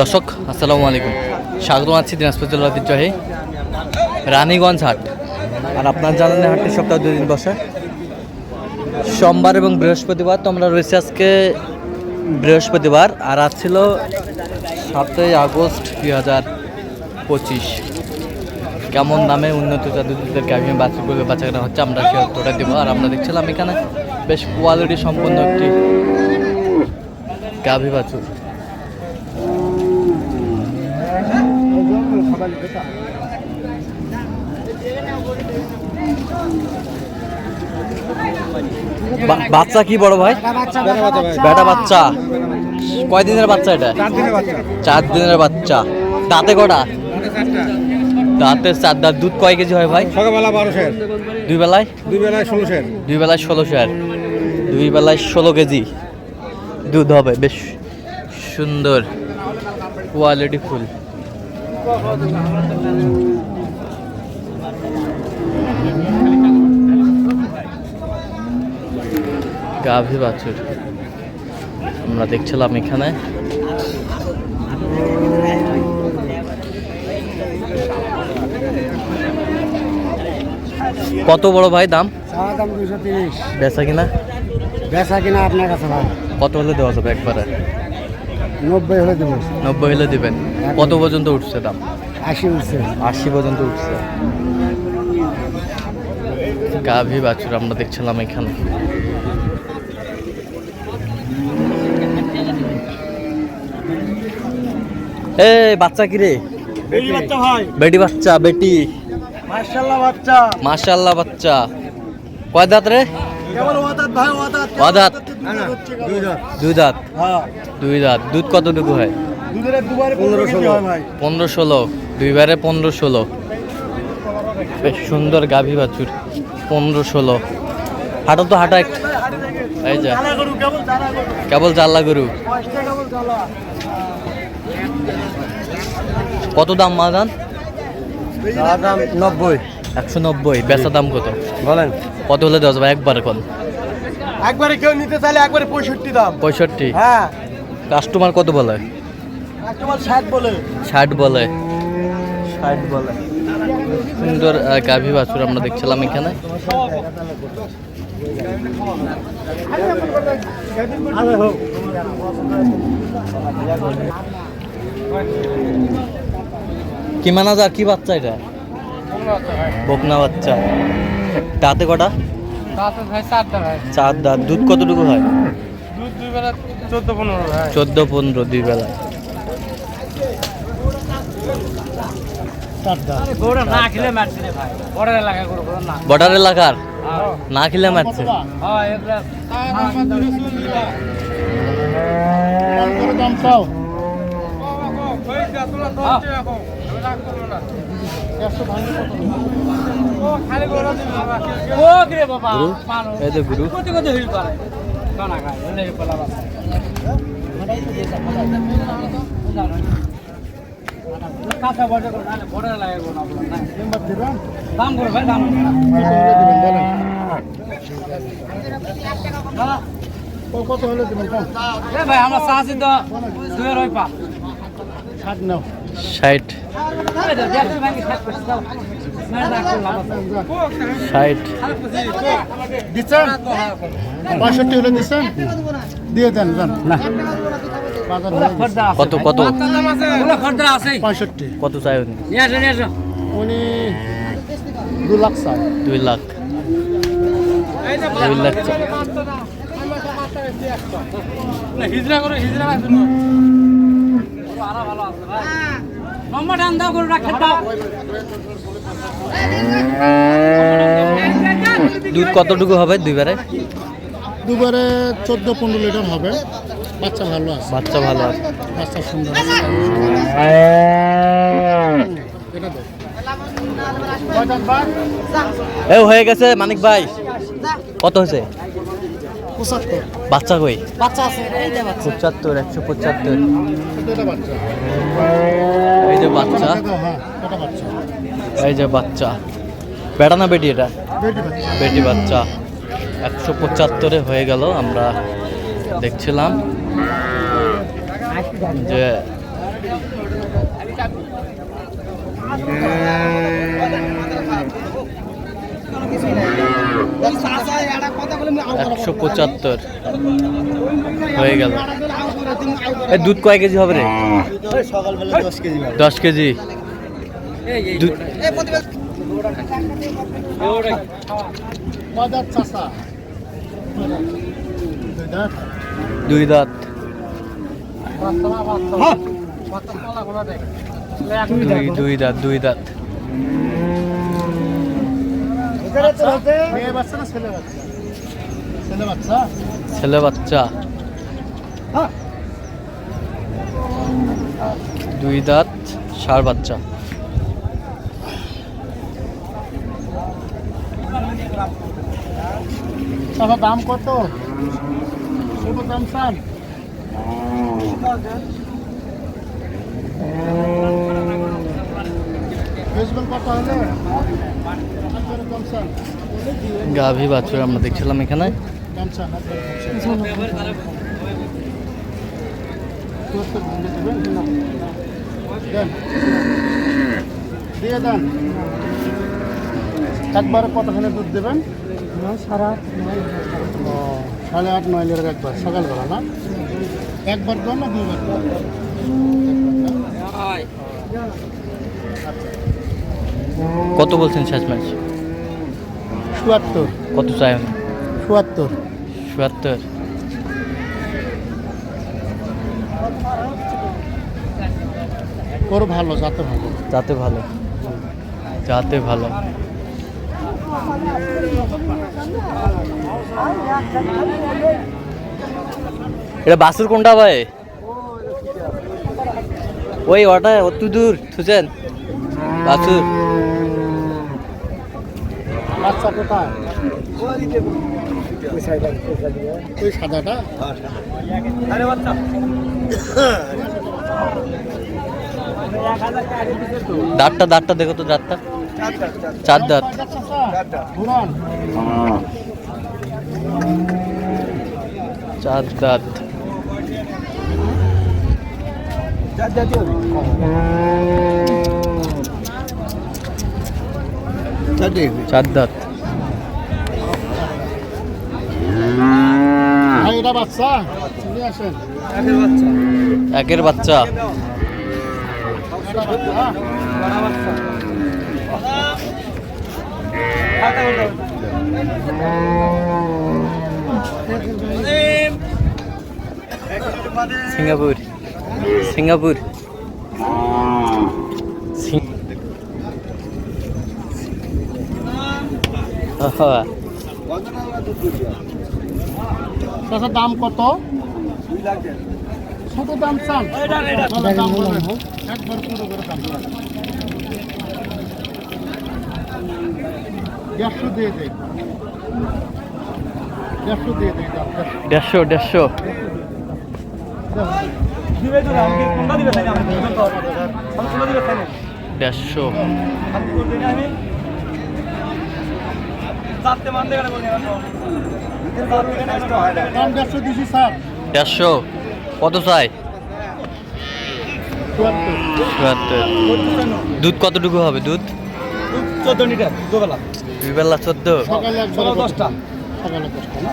দর্শক, আসসালামু আলাইকুম। স্বাগত আছি দিনাজপুর জেলার ঐতিহ্যবাহী রানীগঞ্জ হাট। আর আপনার জানেন হাটটি সপ্তাহে দুই দিন বসে। সোমবার এবং বৃহস্পতিবার তো আমরা রয়েছি আজকে বৃহস্পতিবার, আর আজ ছিল সাতই আগস্ট দুই হাজার পঁচিশ। কেমন দামে উন্নত জাতিদের গাভী বাচ্চাগুলো বাচ্চা কেনা হচ্ছে, আমরা সে উত্তরটা দেবো। আর আমরা দেখছিলাম এখানে বেশ কোয়ালিটি সম্পন্ন একটি গাভী বাছুর। বাচ্চা কি বড় ভাই? বেটা বাচ্চা কয় দিনের বাচ্চা। এটা? চার দিনের বাচ্চা। দাঁতে কটা? দাঁতে চার দাঁত দুধ কয় কেজি হয় ভাই? সকালবেলা বারো শের দুই বেলায়? দুই বেলায় ষোলো শের দুই বেলায় ষোলো শেয়ার দুই বেলায় ষোলো কেজি। দুধ হবে বেশ সুন্দর। Quality full. গাভী বাছুর আমরা দেখছিলাম এখানে। কত বড় ভাই দাম? দুশো তিরিশ। বেচা কিনা? বেচা কিনা আপনার কাছে ভাই। কত হলে দেওয়া যাবে একবারে? নব্বই হলে দেবো। নব্বই হলে দিবেন। কত পর্যন্ত উঠছে দাম? আশি উঠছে। আশি পর্যন্ত উঠছে। গাভী বাছুর আমরা দেখছিলাম এখানে। এ বাচ্চা কি রে? বেটি। বাচ্চা ভাই। বেটি বাচ্চা বেটি। মার্শাল্লাহ বাচ্চা। মাশাল্লাহ বাচ্চা। কয় দাঁত রে? দুই দাঁত দুই দাঁত। হ্যাঁ। দুধ কতটুকু হয়? পনেরো ষোলো পনেরো ষোলো দুইবারে পনেরো ষোলো বেশ সুন্দর গাভী বাছুর। পনেরো ষোলো হাঁটো তো হাঁটা এই যা। কেবল জাল্লা গরু। কত দাম মাদান দাম নব্বই। একশো নব্বই। বেচা দাম কত? বলেন। কত হলে দেওয়া যাবে একবার এখন। একবারে কেউ নিতে চাইলে একবারে পঁয়ষট্টি দাম। পঁয়ষট্টি? হ্যাঁ। কাস্টমার কত বলে? তোমার ষাট বলে। ষাট বলে। ষাট বলে। সুন্দর গাভী বাছুর আমরা দেখছিলাম এখানে। কি মানা যা কি বাচ্চা এটা? বকনা বাচ্চা। দাঁতে কটা? চার দাঁত। দুধ কতটুকু হয়? দুধ দুই বেলা চোদ্দ পনেরো দুই বেলা। গরু না খেলে মারছে রে ভাই। বড় এলাকা গরু গরু না। বর্ডার এলাকার না খেলে মারছে? হ্যাঁ এগুলা দাম চাও ও কিরে বাবা গুরু? পানো এই যে গুরু কত কত হিল করে কানা খায় ওনে বলা বাবা কাঁচা বড় করে না বড় এলাকা গরু না বলা না দাম করে ভাই দাম কত হলে দেবেন কম এ ভাই আমরা চাষি তো দুয়ের ওই পা ষাট নাও ষাট ষাট দিচ্ছেন পঁয়ষট্টি হলে দিচ্ছেন দিয়ে দেন দেন না। কত কত পঁয়ষট্টি কত চাই উনি উনি দু লাখ চাই দুই লাখ দুই লাখ চাই হিজরা করো হিজরা রাখো আরও ভালো আছে ভাই নম্বর দাও দুধ কতটুকু হবে দুইবারে? দুবারে চোদ্দ পনেরো লিটার হবে। বাচ্চা ভালো আছে। বাচ্চা ভালো আছে। বাচ্চা সুন্দর হয়ে গেছে মানিক ভাই। কত হয়েছে? পঁচাত্তর। বাচ্চা কই? বাচ্চা আছে এই বাচ্চা। পঁচাত্তর একশো পঁচাত্তর। এই যে বাচ্চা। এই যে বাচ্চা। বেটা না বেটি এটা? বেটি বাচ্চা। বেটি বাচ্চা একশো পঁচাত্তরে হয়ে গেল আমরা দেখছিলাম যে একশো পঁচাত্তর হয়ে গেল। এই দুধ কয় কেজি হবে রে? দশ কেজি দুই দাঁত। দুই দুই দাঁত দুই দাঁত। ছেলে বাচ্চা? বাচ্চা দুই দাঁত সার বাচ্চা। দাম কত? ছোট দাম চান বেসবেল কত হলে আর করে দাম চান গাভী বাছুর আমরা দেখছিলাম এখানে। দিয়ে দেন। একবারে কতখানি দুধ দেবেন? ও, সাড়ে আট নয় লিটার একবার সকালবেলা না? একবার দেন না দুবার দেন? কত বলছেন শেষ ম্যাচ? চুয়াত্তর। কত চাই চুয়াত্তর। চুয়াত্তর। ওর ভালো যাতে ভালো। যাতে ভালো। যাতে ভালো। এটা বাসুর কোনটা ভাই? ওই ওটা অত দূর থুছেন বাসুর। বাচ্চা কোথায়? ওই সাদাটা? দাঁতটা দাঁতটা দেখো তো দাঁতটা। চার দাঁত। চার দাঁত। চার দাঁত এটা বাচ্চা? একের বাচ্চা। সিঙ্গাপুর। সিঙ্গাপুর। আহা, দাম কত? ছোট দাম চান। দাম একবার পুরো করে দাম দেড়শো দিয়ে দেয় দেড়শো। দিয়ে দেয় দেড়শো। দেড়শো। দেড়শো। দেড়শো কত চাই? দুধ কতটুকু হবে দুধ? চোদ্দ লিটার দুবেলা। দুই বেলা চোদ্দ? সকালে দশটা। সকালে দশটা না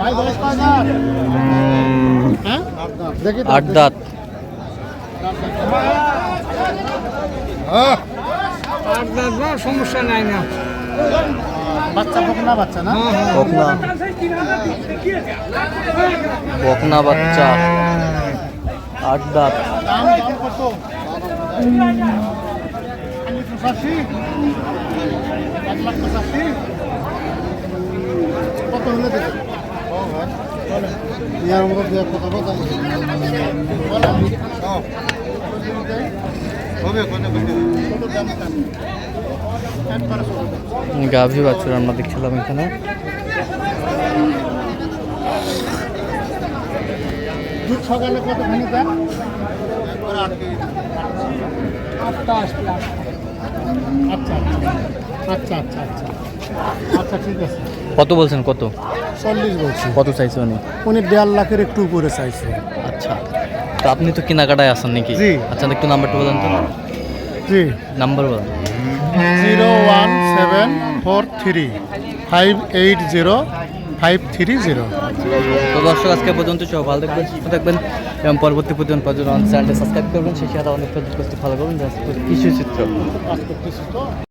ভাই বয়স কয় দাঁত? হ্যাঁ আট দাঁত। হ্যাঁ। সমস্যা নাই না। বাচ্চা বকনা বাচ্চা না? বকনা বাচ্চা। আট দাঁত। দাম কত পঁচাশি এক লাখ পঁচাশি কত হলে দেবে ইয়ার মতো দিয়ে কত কথা হবে কত কত দাম দাম একবারে ছোট দাম গাভী বাছুর আমরা দেখছিলাম এখানে। দুধ আচ্ছা আচ্ছা আচ্ছা আচ্ছা আচ্ছা। আচ্ছা ঠিক আছে। কত বলছেন কত? চল্লিশ বলছি। কত চাইছে উনি? উনি দেড় লাখের একটু উপরে চাইছে। আচ্ছা। তো আপনি তো কেনাকাটায় আছেন নাকি? জি। আচ্ছা একটু নাম্বারটা বলেন তো। জি। নাম্বার বলেন। Zero one seven four three five eight zero five three zero. তো দর্শক আজকে পর্যন্ত সব ভালো থাকবেন সুস্থ থাকবেন এবং পরবর্তী পর্যন্ত পর্যন্ত চ্যানেলটা সাবস্ক্রাইব করবেন সেই সাথে অনেক ফলো করবেন কৃষি চিত্র